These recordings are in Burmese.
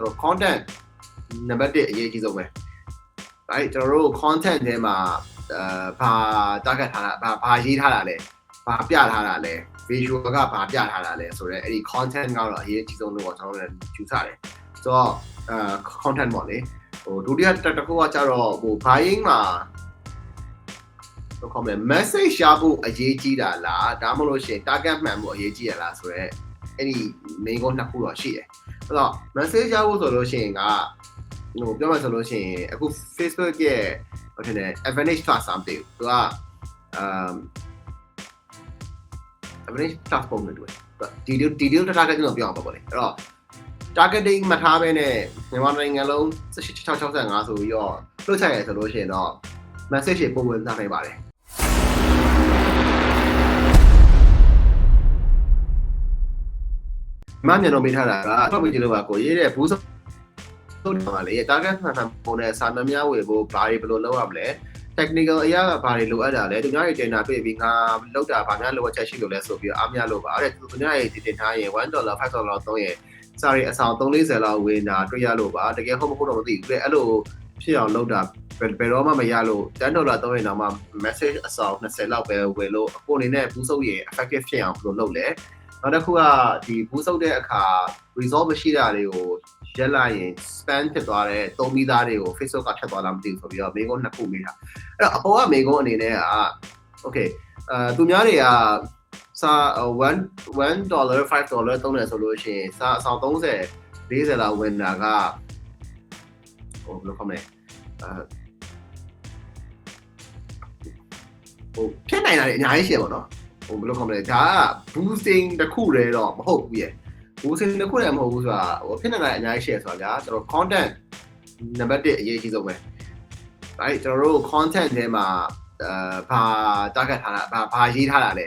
ကျွန်တော် content နံပါတ်1အရေးကြီးဆုံးပဲ right ကျွန်တော်တို့ content ထဲမှာအာဘာ target ထားတာဘာဘာရေးထားတာလဲဘာပြထားတာလဲ visual ကဘာပြထားတာလဲဆိုတော့အဲ့ဒီ content ကတော့အရေးကြီးဆုံးလို့ပေါ့ကျွန်တော်တို့လည်းယူဆတယ်ဆိုတော့အာ content ပေါ့လေဟိုဒုတိယတစ်ခုကကြတော့ဟို buying မှာတော့ comment message ရှာဖို့အရေးကြီးတာလားဒါမှမဟုတ်ရှင် target မှန်ဖို့အရေးကြီးရလားဆိုတော့ အဲ့ဒီ main goal နှစ်ခုတော့ရှိတယ်အဲ့တော့ message ရှာဖို့ဆိုလို့ရှိရင်ကဟိုပြောမှဆိုလို့ရှိရင်အခု Facebook ရဲ့ဟိုထင်တယ် advantage plus something သူက um advantage plus ပုံနဲ့တွေ့ဒီဒီဒီဒီ targeting ကိုပြောအောင်ပါပေါ့လေအဲ့တော့ targeting မထားဘဲနဲ့မြန်မာနိုင်ငံလုံး1665ဆိုပြီးတော့လွှတ်ချရဲဆိုလို့ရှိရင်တော့ message တွေပုံဝင်သားနိုင်ပါတယ် မမြန်တော့မေးထားတာကတော့ပြီးကြည့်လို့ပါကိုရေးတဲ့ဘူးဆုံးဆုံးတယ်ပါလေ target မှန်မှန်ပုံနဲ့စာနှများဝေဖို့ဘာတွေဘယ်လိုလုပ်ရမလဲ technical အရာကဘာတွေလိုအပ်တာလဲသူများတွေတင်တာတွေ့ပြီးငါလောက်တာဘာများလိုအပ်ချက်ရှိလို့လဲဆိုပြီးအားများလို့ပါအဲ့ဒါသူများတွေတင်ထားရင်1 dollar 5 dollar သုံးရင်စာရီအဆောင်340လောက်ဝင်တာတွေ့ရလို့ပါတကယ်ဟုတ်မဟုတ်တော့မသိဘူးအဲ့လိုဖြစ်အောင်လုပ်တာဘယ်တော့မှမရလို့10ဒေါ်လာသုံးရင်တော့မှ message အဆောင်20လောက်ပဲဝင်လို့အခုအနေနဲ့ဘူးစုပ်ရင် effective ဖြစ်အောင်ဘယ်လိုလုပ်လဲ နောက်တစ်ခုကဒီဘူးစုပ်တဲ့အခါ resolve မရှိတာတွေကိုရက်လိုက်ရင် spam ဖြစ်သွားတဲ့သုံးပြီးသားတွေကို Facebook ကဖြတ်သွားလားမသိဘူးဆိုပြီးတော့မိကုန်းနှစ်ခုမိတာအဲ့တော့အပေါ်ကမိကုန်းအနေနဲ့က okay အဲသူများတွေကစာ1 1 dollar 5 dollar သုံးတယ်ဆိုလို့ရှိရင်စာအဆောင်30 40လောက်ဝင်တာကဟိုဘယ်လိုခေါ်မလဲအဲဟိုဖြစ်နိုင်တာတွေအများကြီးရှိရပါတော့ ဟိုဘယ်လိုခေါ်မလဲဒါက boosting တစ်ခုတည်းတော့မဟုတ်ဘူးရဲ့ boosting တစ်ခုတည်းမဟုတ်ဘူးဆိုတာဟိုဖြစ်နိုင်တာအများကြီးရှိရဆိုတာဗျာကျွန်တော် content နံပါတ်1အရေးကြီးဆုံးပဲ right ကျွန်တော်တို့ content ထဲမှာအာဘာ target ထားတာဘာဘာရေးထားတာလဲ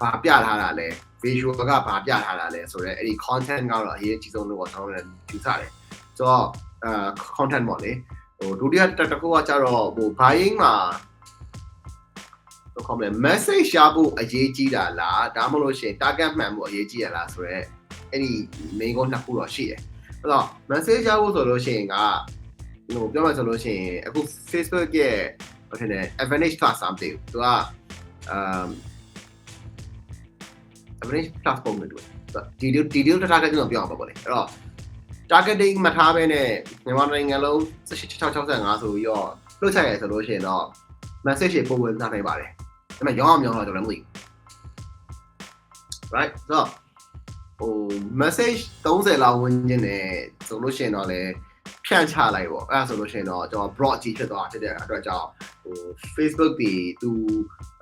ဘာပြထားတာလဲ visual ကဘာပြထားတာလဲဆိုတော့အဲ့ဒီ content ကတော့အရေးကြီးဆုံးလို့ပေါ့ကျွန်တော်တို့ယူဆတယ်ဆိုတော့အာ content ပေါ့လေဟိုဒုတိယတစ်ခုကကြတော့ဟို buying မှာ တော့ comment message ရှာဖို့အရေးကြီးတာလားဒါမှမဟုတ်ရှင် target မှန်ဖို့အရေးကြီးရလားဆိုတော့အဲ့ဒီ main goal နှစ်ခုတော့ရှိတယ်အဲ့တော့ message ရှာဖို့ဆိုလို့ရှိရင်ကဟိုပြောမှဆိုလို့ရှိရင်အခု Facebook ရဲ့ဟိုထင်တယ် advantage plus something သူက um advantage plus ပုံနဲ့တွေ့ဒီဒီဒီ targeting ကိုပြောအောင်ပါပေါ့လေအဲ့တော့ targeting မထားဘဲနဲ့မြန်မာနိုင်ငံလုံး1665ဆိုပြီးတော့လွှတ်ချရဲဆိုလို့ရှိရင်တော့ message တွေပုံဝင်သားနိုင်ပါတယ် ဒါပေမဲ့ရောင်းအောင်ရောင်းတော့ကျွန်တော်မသိဘူး right so ဟို message 30လောက်ဝင်ခြင်းနဲ့ဆိုလို့ရှိရင်တော့လေဖြန့်ချလိုက်ပေါ့အဲ့ဒါဆိုလို့ရှိရင်တော့ကျွန်တော် broad ကြီးဖြစ်သွားဖြစ်တဲ့အတွက်ကြောင့်ဟို Facebook ဒီသူ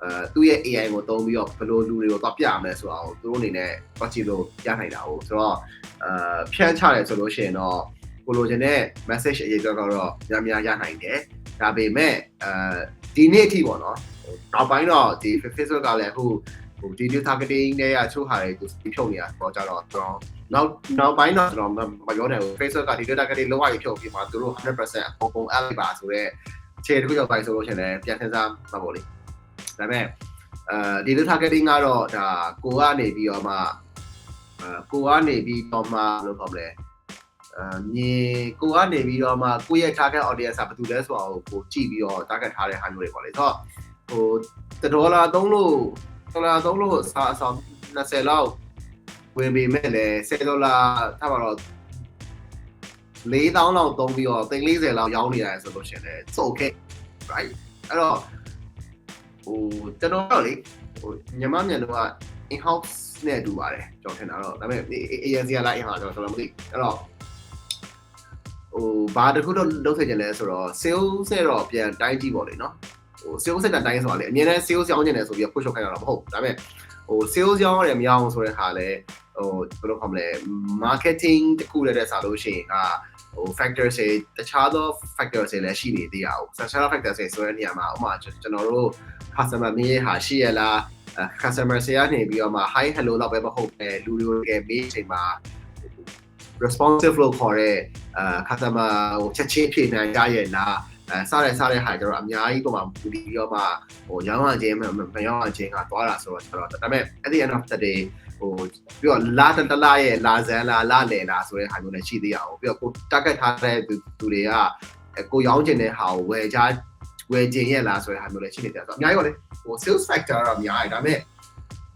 အဲသူ့ရဲ့ AI ကိုသုံးပြီးတော့ဘယ်လိုလူတွေကိုတော့ပြရမလဲဆိုတာကိုသူတို့အနေနဲ့ပတ်ကြည့်လို့ရနိုင်တာဟုတ်ဆိုတော့အဲဖြန့်ချတယ်ဆိုလို့ရှိရင်တော့ကိုလိုချင်တဲ့ message အရေးအတွက်ကတော့များများရနိုင်တယ်ဒါပေမဲ့အဲဒီနေ့အထိပေါ့နော်ဟို နောက်ပိုင်းတော့ဒီ Facebook ကလည်းအခုဟို video targeting တွေကချိုးဟာတွေသူဖြုတ်နေတာတော့ကြတော့ကျွန်တော်နောက်နောက်ပိုင်းတော့ကျွန်တော်မပြောနိုင်ဘူး Facebook က video targeting လောက်ရဖြုတ်ပြီးမှသူတို့100%အကုန်ကုန် app ပါဆိုတော့ခြေတစ်ခုရောက်ပိုင်းဆိုလို့ရှိရင်လည်းပြန်စဉ်းစားမှာပေါ့လေဒါပေမဲ့အဲဒီ video targeting ကတော့ဒါကိုကနေပြီးတော့မှအဲကိုကနေပြီးတော့မှလို့ခေါ်မလဲအမြင်ကိုကနေပြီးတော့မှကိုယ့်ရဲ့ target audience ကဘယ်သူလဲဆိုတာကိုကိုကြည့်ပြီးတော့ target ထားတဲ့ဟာမျိုးတွေပေါ့လေဆိုတော့ ဟိုဒေါ်လာသုံးလို့ဒေါ်လာသုံးလို့စာအဆောင်20လောက်ဝင်ပေမဲ့လည်း10ဒေါ်လာထားပါတော့4000လောက်သုံးပြီးတော့340လောက်ရောင်းနေရတယ်ဆိုလို့ရှိရင်လည်း it's okay right အဲ့တော့ဟိုကျွန်တော်တော့လေဟိုညီမမြန်တော့ in house နဲ့တူပါတယ်ကျွန်တော်ထင်တာတော့ဒါပေမဲ့ agency ကလိုက် in house ကျွန်တော်မသိအဲ့တော့ဟိုဘာတခုတော့လုပ်ခဲ့ကြလဲဆိုတော့ sales နဲ့တော့ပြန်တိုင်းကြည့်ပေါ့လေနော် ဟို sales နဲ့တိုင်းဆိုတာလေအမြဲတမ်း sales ရောင်းနေတယ်ဆိုပြီး push လုပ်ခိုင်းတာတော့မဟုတ်ဒါပေမဲ့ဟို sales ရောင်းရတယ်မရအောင်ဆိုတဲ့ဟာလဲဟိုဘယ်လိုခေါ်မလဲ marketing တခုလည်းတဲ့စားလို့ရှိရင်ကဟို factors တွေတခြားသော factors တွေလည်းရှိနေသေးတာဟုတ်တခြားသော factors တွေဆိုတဲ့နေရာမှာဥပမာကျွန်တော်တို့ customer မြင်ရဟာရှိရလား customer ဆရာနေပြီးတော့မှ hi hello လောက်ပဲမဟုတ်ပဲလူတွေတကယ်မေးချိန်မှာ responsive လို့ခေါ်တဲ့အာ customer ဟိုချက်ချင်းဖြေနိုင်ရရဲ့လား အဲစားတဲ့စားတဲ့ဟာကျတော့အများကြီးပုံမှာပူပြီးတော့မှဟိုရောင်းရခြင်းမရောင်းရခြင်းကသွားတာဆိုတော့ကျွန်တော်ဒါပေမဲ့ at the end of the day ဟိဟိုပြီးတော့လာတတလာရဲ့လာဇန်လာလာလေလာဆိုတဲ့ဟာမျိုးလည်းရှိသေးရအောင်ပြီးတော့ကို target ထားတဲ့သူသူတွေကကိုရောင်းချင်တဲ့ဟာကိုဝယ်ချဝယ်ခြင်းရဲ့လားဆိုတဲ့ဟာမျိုးလည်းရှိနေတယ်ဆိုတော့အများကြီးပါလေဟို sales factor ကတော့အများကြီးဒါပေမဲ့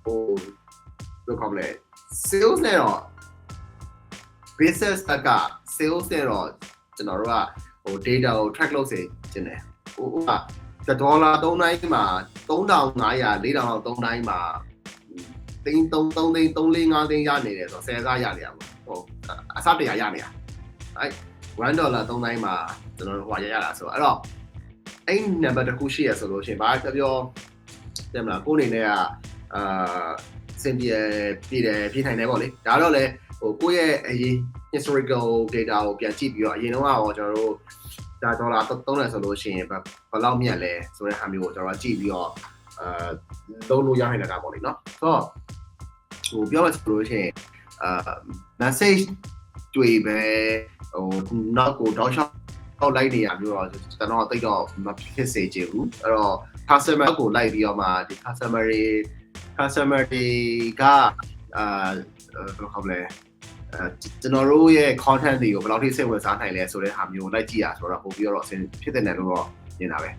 ဟိုဘယ်လိုခေါ်မလဲ sales နဲ့တော့ business က sales နဲ့တော့ကျွန်တော်တို့က ဟို data ကို track လုပ်စေချင်တယ်ဟိုဥပမာဒေါ်လာ3တိုင်းမှာ3500 4000လောက်3တိုင်းမှာသိန်း3 3သိန်း3 4 5သိန်းရနေတယ်ဆိုတော့10စားရနေရပါဟိုအစတရရနေတာအဲ1ဒေါ်လာ3တိုင်းမှာကျွန်တော်တို့ဟိုရရတာဆိုတော့အဲ့တော့အဲ့ number တစ်ခုရှိရဆိုလို့ရှိရင်ဘာပြောပြောတယ်မလားကိုယ်အနေနဲ့ကအာစင်ပြေပြည်တယ်ပြည်ထိုင်တယ်ပေါ့လေဒါတော့လေဟိုကိုယ့်ရဲ့အရင် historical data ကိုပြန်ကြည့်ပြီးတော့အရင်တော့ကတော့ကျွန်တော်တို့ဒါဒေါ်လာ30ဆိုလို့ရှိရင်ဘယ်လောက်မြတ်လဲဆိုတဲ့ဟာမျိုးကိုကျွန်တော်ကြည့်ပြီးတော့အာလုံးလို့ရနိုင်တာပေါ့လေနော်ဆိုတော့ဟိုပြောရဆိုလို့ရှိရင်အာ message တွေ့ပဲဟိုနောက်ကိုတောက်လျှောက်တော့လိုက်နေရမျိုးတော့ကျွန်တော်တိတ်တော့မဖြစ်စေချင်ဘူးအဲ့တော့ customer ကိုလိုက်ပြီးတော့မှဒီ customer တွေ customer တွေကအာဘယ်လိုခေါ်မလဲအဲ ကျွန်တော်တို့ရဲ့ content တွေကိုဘယ်လောက်ထိစိတ်ဝင်စားနိုင်လဲဆိုတဲ့ဟာမျိုးလိုက်ကြည့်ရဆိုတော့ပို့ပြီးတော့အဆင်ဖြစ်တဲ့နယ်လို့တော့မြင်တာပဲ